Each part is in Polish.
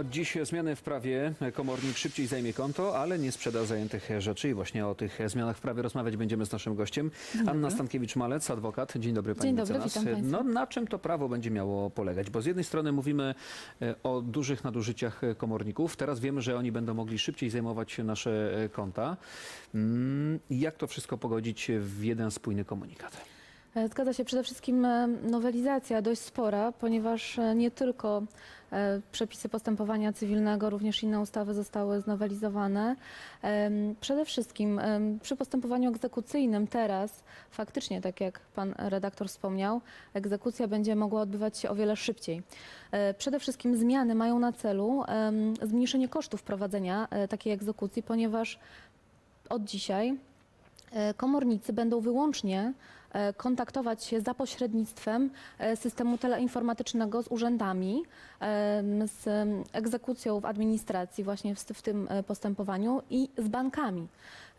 Od dziś zmiany w prawie. Komornik szybciej zajmie konto, ale nie sprzeda zajętych rzeczy. I właśnie o tych zmianach w prawie rozmawiać będziemy z naszym gościem. Anna Stankiewicz-Malec, adwokat. Dzień dobry Pani Dzień dobry, mecenas. witam państwa. No, na czym to prawo będzie miało polegać? Bo z jednej strony mówimy e, o dużych nadużyciach e, komorników. Teraz wiemy, że oni będą mogli szybciej zajmować nasze e, konta. Mm, Jak to wszystko pogodzić w jeden spójny komunikat? E, Zgadza się przede wszystkim e, nowelizacja dość spora, ponieważ e, nie tylko przepisy postępowania cywilnego, również inne ustawy zostały znowelizowane. Przede wszystkim przy postępowaniu egzekucyjnym teraz faktycznie, tak jak pan redaktor wspomniał, egzekucja będzie mogła odbywać się o wiele szybciej. Przede wszystkim zmiany mają na celu zmniejszenie kosztów prowadzenia takiej egzekucji, ponieważ od dzisiaj Komornicy będą wyłącznie e, kontaktować się za pośrednictwem e, systemu teleinformatycznego z urzędami, z egzekucją w administracji, właśnie w, w tym e, postępowaniu i z bankami.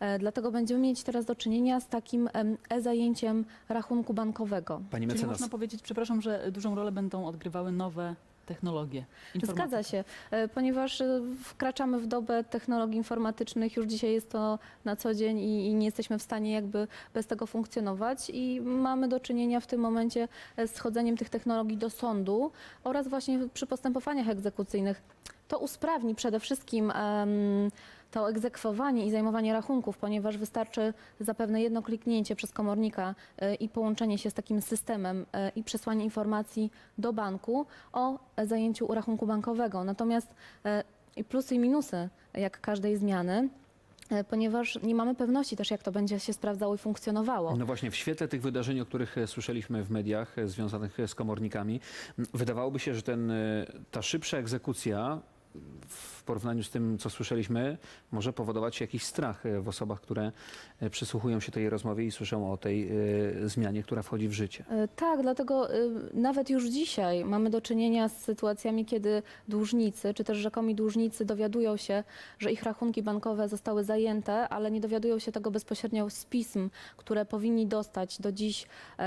E, Dlatego będziemy mieć teraz do czynienia z takim em, e-zajęciem rachunku bankowego. Pani Czyli mecenas. można powiedzieć, przepraszam, że dużą rolę będą odgrywały nowe technologie. Zgadza się, e, ponieważ e, wkraczamy w dobę technologii informatycznych, już dzisiaj jest to na co dzień i, i nie jesteśmy w stanie jakby bez tego funkcjonować i mamy do czynienia w tym momencie e, z chodzeniem tych technologii do sądu oraz właśnie przy postępowaniach egzekucyjnych. To usprawni przede wszystkim to egzekwowanie i zajmowanie rachunków, ponieważ wystarczy zapewne jedno kliknięcie przez komornika e, i połączenie się z takim systemem e, i przesłanie informacji do banku o zajęciu rachunku bankowego. Natomiast e, i plusy i minusy jak każdej zmiany, ponieważ nie mamy pewności też, jak to będzie się sprawdzało i funkcjonowało. No właśnie, w świetle tych wydarzeń, o których e, słyszeliśmy w mediach e, związanych e, z komornikami, wydawałoby się, że ten, ta szybsza egzekucja w porównaniu z tym, co słyszeliśmy, może powodować jakiś strach e, w osobach, które e, przysłuchują się tej rozmowie i słyszą o tej e, zmianie, która wchodzi w życie. Tak, dlatego nawet już dzisiaj mamy do czynienia z sytuacjami, kiedy dłużnicy, czy też rzekomi dłużnicy dowiadują się, że ich rachunki bankowe zostały zajęte, ale nie dowiadują się tego bezpośrednio z pism, które powinni dostać do dziś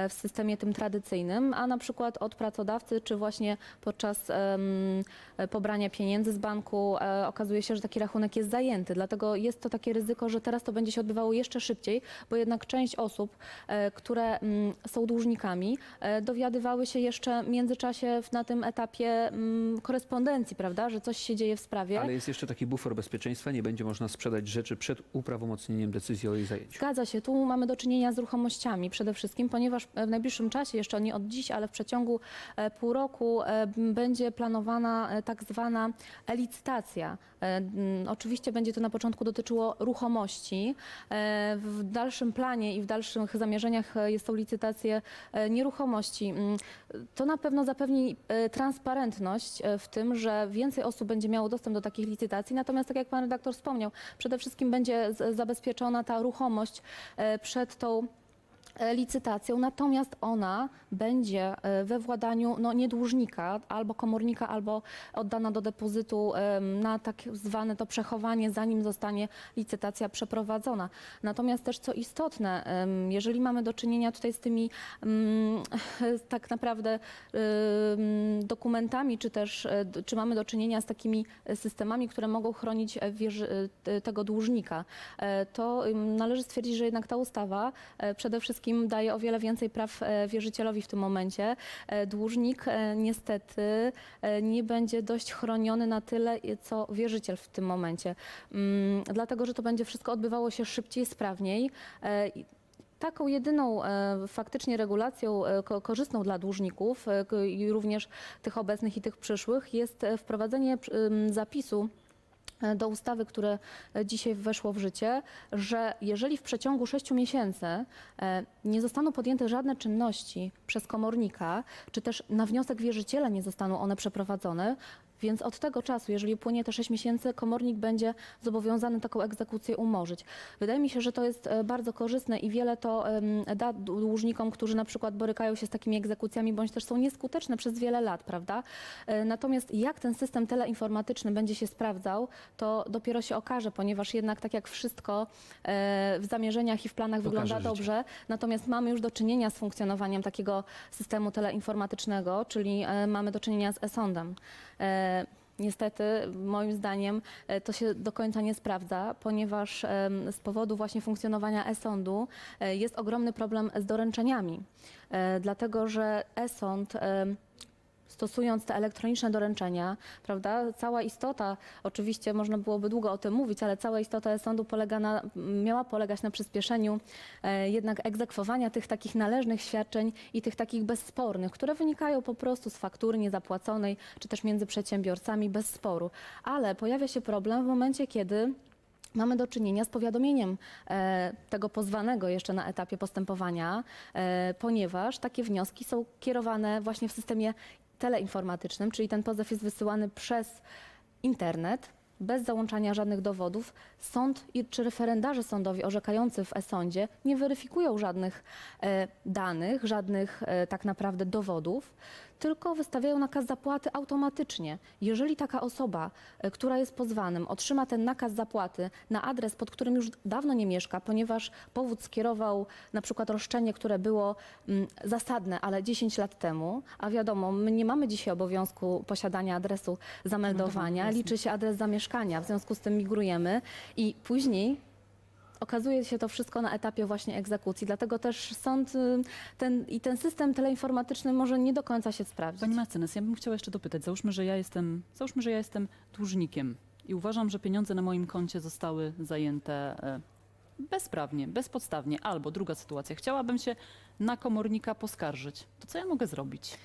w systemie tym tradycyjnym, a na przykład od pracodawcy, czy właśnie podczas e, pobrania pieniędzy z banku e, okazuje się, że taki rachunek jest zajęty. Dlatego jest to takie ryzyko, że teraz to będzie się odbywało jeszcze szybciej, bo jednak część osób, e, które mm, są dłużnikami, e, dowiadywały się jeszcze w międzyczasie w- na tym etapie mm, korespondencji, prawda, że coś się dzieje w sprawie. Ale jest jeszcze taki bufor bezpieczeństwa, nie będzie można sprzedać rzeczy przed uprawomocnieniem decyzji o jej zajęciu. Zgadza się, tu mamy do czynienia z ruchomościami przede wszystkim, ponieważ w najbliższym czasie, jeszcze nie od dziś, ale w przeciągu e, pół roku e, m, będzie planowana e, tak zwana licytacja. E, m, Oczywiście będzie to na początku dotyczyło ruchomości. E, W dalszym planie i w dalszych zamierzeniach e, jest tą licytację e, nieruchomości. Mm, To na pewno zapewni transparentność w tym, że więcej osób będzie miało dostęp do takich licytacji. Natomiast, tak jak pan redaktor wspomniał, przede wszystkim będzie zabezpieczona ta ruchomość przed tą licytacją, natomiast ona będzie e, we władaniu no, nie dłużnika, albo komornika, albo oddana do depozytu na tak zwane to przechowanie, zanim zostanie licytacja przeprowadzona. Natomiast też co istotne, jeżeli mamy do czynienia tutaj z tymi tak naprawdę dokumentami, czy też e, czy mamy do czynienia z takimi systemami, które mogą chronić e, e, tego dłużnika, e, to należy stwierdzić, że jednak ta ustawa e, przede wszystkim daje o wiele więcej praw e, wierzycielowi w tym momencie. E, Dłużnik e, niestety nie będzie dość chroniony na tyle, co wierzyciel w tym momencie. Mm, Dlatego, że to będzie wszystko odbywało się szybciej, sprawniej. Taką jedyną faktycznie regulacją ko- korzystną dla dłużników również tych obecnych i tych przyszłych jest wprowadzenie zapisu do ustawy, które e, dzisiaj weszło w życie, że jeżeli w przeciągu 6 miesięcy e, nie zostaną podjęte żadne czynności przez komornika, czy też na wniosek wierzyciela nie zostaną one przeprowadzone, więc od tego czasu, jeżeli upłynie te 6 miesięcy, komornik będzie zobowiązany taką egzekucję umorzyć. Wydaje mi się, że to jest e, bardzo korzystne i wiele to da dłużnikom, którzy na przykład borykają się z takimi egzekucjami, bądź też są nieskuteczne przez wiele lat, prawda? E, Natomiast jak ten system teleinformatyczny będzie się sprawdzał, to dopiero się okaże, ponieważ jednak tak jak wszystko e, w zamierzeniach i w planach Pokaże wygląda życie. dobrze, natomiast mamy już do czynienia z funkcjonowaniem takiego systemu teleinformatycznego, czyli mamy do czynienia z e-sądem. E, Niestety, moim zdaniem, e, to się do końca nie sprawdza, ponieważ z powodu właśnie funkcjonowania e-sądu e, jest ogromny problem z doręczeniami. Dlatego, że e-sąd stosując te elektroniczne doręczenia, prawda, cała istota, oczywiście można byłoby długo o tym mówić, ale cała istota e-sądu polega na, miała polegać na przyspieszeniu e, jednak egzekwowania tych takich należnych świadczeń i tych takich bezspornych, które wynikają po prostu z faktury niezapłaconej, czy też między przedsiębiorcami bez sporu. Ale pojawia się problem w momencie, kiedy Mamy do czynienia z powiadomieniem e, tego pozwanego jeszcze na etapie postępowania, e, ponieważ takie wnioski są kierowane właśnie w systemie teleinformatycznym, czyli ten pozew jest wysyłany przez internet. Bez załączania żadnych dowodów, sąd czy referendarze sądowi orzekający w e-sądzie nie weryfikują żadnych e, danych, żadnych e, tak naprawdę dowodów, tylko wystawiają nakaz zapłaty automatycznie. Jeżeli taka osoba, e, która jest pozwanym, otrzyma ten nakaz zapłaty na adres, pod którym już dawno nie mieszka, ponieważ powód skierował na przykład roszczenie, które było mm, zasadne, ale 10 lat temu, a wiadomo, my nie mamy dzisiaj obowiązku posiadania adresu zameldowania, jasne. liczy się adres zamieszkania, w związku z tym migrujemy i później okazuje się to wszystko na etapie właśnie egzekucji. Dlatego też sąd y, ten, i ten system teleinformatyczny może nie do końca się sprawdzić. Pani Mecenas, ja bym chciała jeszcze dopytać. Załóżmy, że ja jestem, załóżmy, że ja jestem dłużnikiem i uważam, że pieniądze na moim koncie zostały zajęte e, bezprawnie, bezpodstawnie. Albo druga sytuacja, chciałabym się na komornika poskarżyć. To co ja mogę zrobić?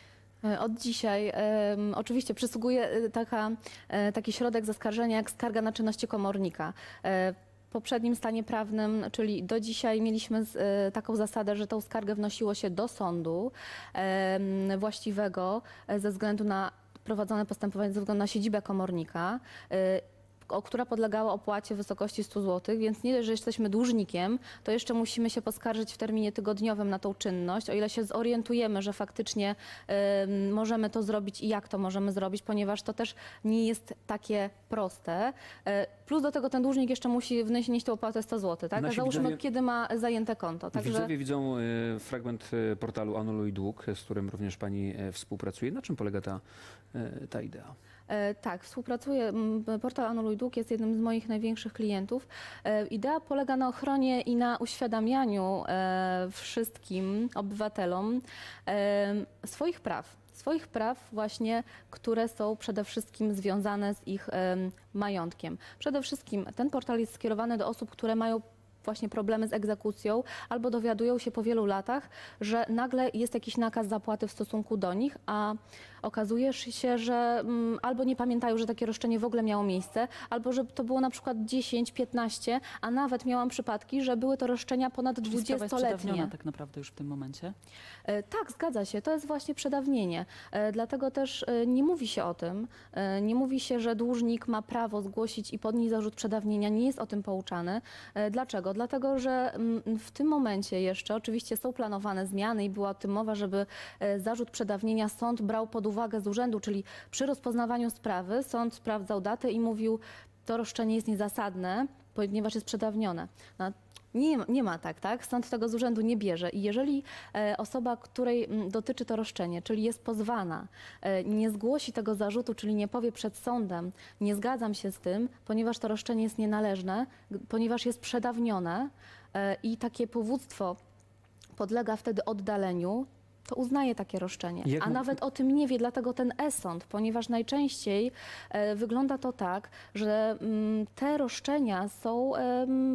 E, Od dzisiaj em, oczywiście przysługuje e, taka, taki środek zaskarżenia jak skarga na czynności komornika. E, poprzednim stanie prawnym, czyli do dzisiaj mieliśmy z, e, taką zasadę, że tą skargę wnosiło się do sądu właściwego e, ze względu na prowadzone postępowanie ze względu na siedzibę komornika. e, o, która podlegała opłacie w wysokości 100 zł, więc nie dość, że jesteśmy dłużnikiem, to jeszcze musimy się poskarżyć w terminie tygodniowym na tą czynność, o ile się zorientujemy, że faktycznie em, możemy to zrobić i jak to możemy zrobić, ponieważ to też nie jest takie proste. E, plus do tego ten dłużnik jeszcze musi wnieść tę opłatę 100 zł, tak? A Nasi załóżmy, widzowie- kiedy ma zajęte konto. Także... Widzowie widzą e, fragment e, portalu Anuluj Dług, z którym również pani e, współpracuje. Na czym polega ta, e, ta idea? E, Tak, współpracuję. Portal Anuluj Dług jest jednym z moich największych klientów. E, Idea polega na ochronie i na uświadamianiu e, wszystkim obywatelom swoich praw. Swoich praw właśnie, które są przede wszystkim związane z ich em, majątkiem. Przede wszystkim ten portal jest skierowany do osób, które mają właśnie problemy z egzekucją albo dowiadują się po wielu latach, że nagle jest jakiś nakaz zapłaty w stosunku do nich, a okazuje się, że mm, albo nie pamiętają, że takie roszczenie w ogóle miało miejsce, albo że to było na przykład 10, 15, a nawet miałam przypadki, że były to roszczenia ponad Czyli sprawa jest 20-letnie. przedawniona tak naprawdę już w tym momencie. E, Tak, zgadza się. To jest właśnie przedawnienie. E, Dlatego też e, nie mówi się o tym. E, Nie mówi się, że dłużnik ma prawo zgłosić i podnieść zarzut przedawnienia. Nie jest o tym pouczany. E, Dlaczego? Dlatego, że mm, w tym momencie jeszcze oczywiście są planowane zmiany i była o tym mowa, żeby e, zarzut przedawnienia sąd brał pod uwagę z urzędu, czyli przy rozpoznawaniu sprawy sąd sprawdzał datę i mówił, to roszczenie jest niezasadne, ponieważ jest przedawnione. No, nie, nie ma tak, tak? Sąd tego z urzędu nie bierze. I jeżeli e, osoba, której mm, dotyczy to roszczenie, czyli jest pozwana, e, nie zgłosi tego zarzutu, czyli nie powie przed sądem, nie zgadzam się z tym, ponieważ to roszczenie jest nienależne, ponieważ jest przedawnione e, i takie powództwo podlega wtedy oddaleniu, to uznaje takie roszczenie. Jak A nawet o tym nie wie, dlatego ten e-sąd, ponieważ najczęściej e, wygląda to tak, że mm, te roszczenia są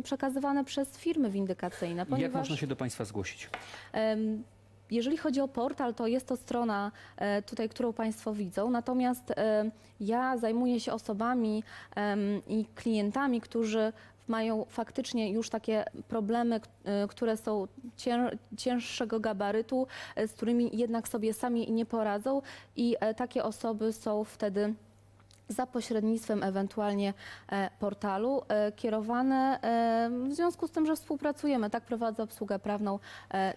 przekazywane przez firmy windykacyjne, Jak ponieważ można się do państwa zgłosić? em, jeżeli chodzi o portal, to jest to strona e, tutaj, którą Państwo widzą. Natomiast e, ja zajmuję się osobami i klientami, którzy mają faktycznie już takie problemy, e, które są cię, cięższego gabarytu, e, z którymi jednak sobie sami nie poradzą i e, takie osoby są wtedy za pośrednictwem ewentualnie portalu kierowane w związku z tym, że współpracujemy, tak prowadzę obsługę prawną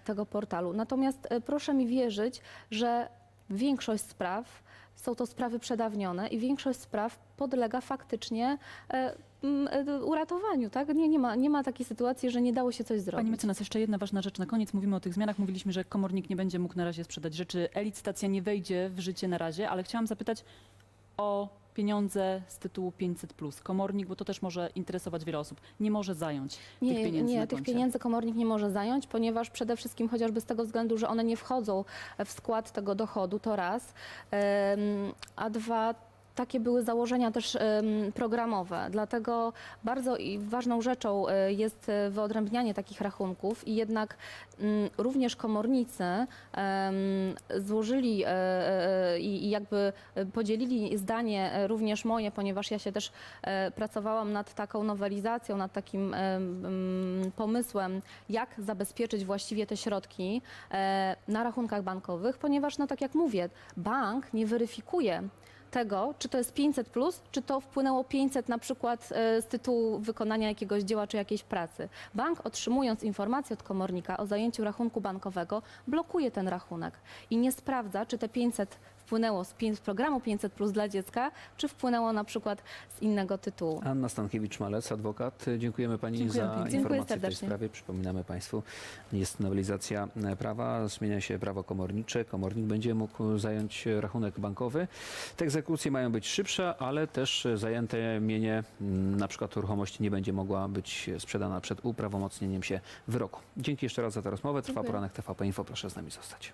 tego portalu. Natomiast proszę mi wierzyć, że większość spraw są to sprawy przedawnione i większość spraw podlega faktycznie e, e, uratowaniu. Tak? Nie, nie, ma, nie ma takiej sytuacji, że nie dało się coś zrobić. Pani mecenas, jeszcze jedna ważna rzecz na koniec. Mówimy o tych zmianach. Mówiliśmy, że komornik nie będzie mógł na razie sprzedać rzeczy. E-licytacja nie wejdzie w życie na razie, ale chciałam zapytać o pieniądze z tytułu 500. Komornik, bo to też może interesować wiele osób, nie może zająć tych Nie, pieniędzy nie na tych koncie. pieniędzy komornik nie może zająć, ponieważ przede wszystkim chociażby z tego względu, że one nie wchodzą w skład tego dochodu, to raz. A dwa, takie były założenia też programowe. Dlatego bardzo ważną rzeczą e, jest e, wyodrębnianie takich rachunków i jednak mm, również komornicy złożyli e, i jakby podzielili zdanie również moje, ponieważ ja się też pracowałam nad taką nowelizacją, nad takim mm, pomysłem, jak zabezpieczyć właściwie te środki na rachunkach bankowych, ponieważ, no tak jak mówię, bank nie weryfikuje tego, czy to jest 500 plus, czy to wpłynęło 500 na przykład e, z tytułu wykonania jakiegoś dzieła czy jakiejś pracy. Bank otrzymując informację od komornika o zajęciu rachunku bankowego, blokuje ten rachunek i nie sprawdza, czy te 500 wpłynęło z, pię- z programu 500 plus dla dziecka, czy wpłynęło na przykład z innego tytułu. Anna Stankiewicz-Malec, adwokat. Dziękujemy Pani Dziękuję za pięknie. Dziękuję informacje w tej serdecznie. sprawie. Przypominamy Państwu, jest nowelizacja e, prawa, zmienia się prawo komornicze. Komornik będzie mógł zająć rachunek bankowy. Te egzekucje mają być szybsze, ale też zajęte mienie, m, na przykład ruchomości, nie będzie mogła być sprzedana przed uprawomocnieniem się wyroku. Dzięki jeszcze raz za tę rozmowę. Trwa Dziękuję. poranek TVP Info. Proszę z nami zostać.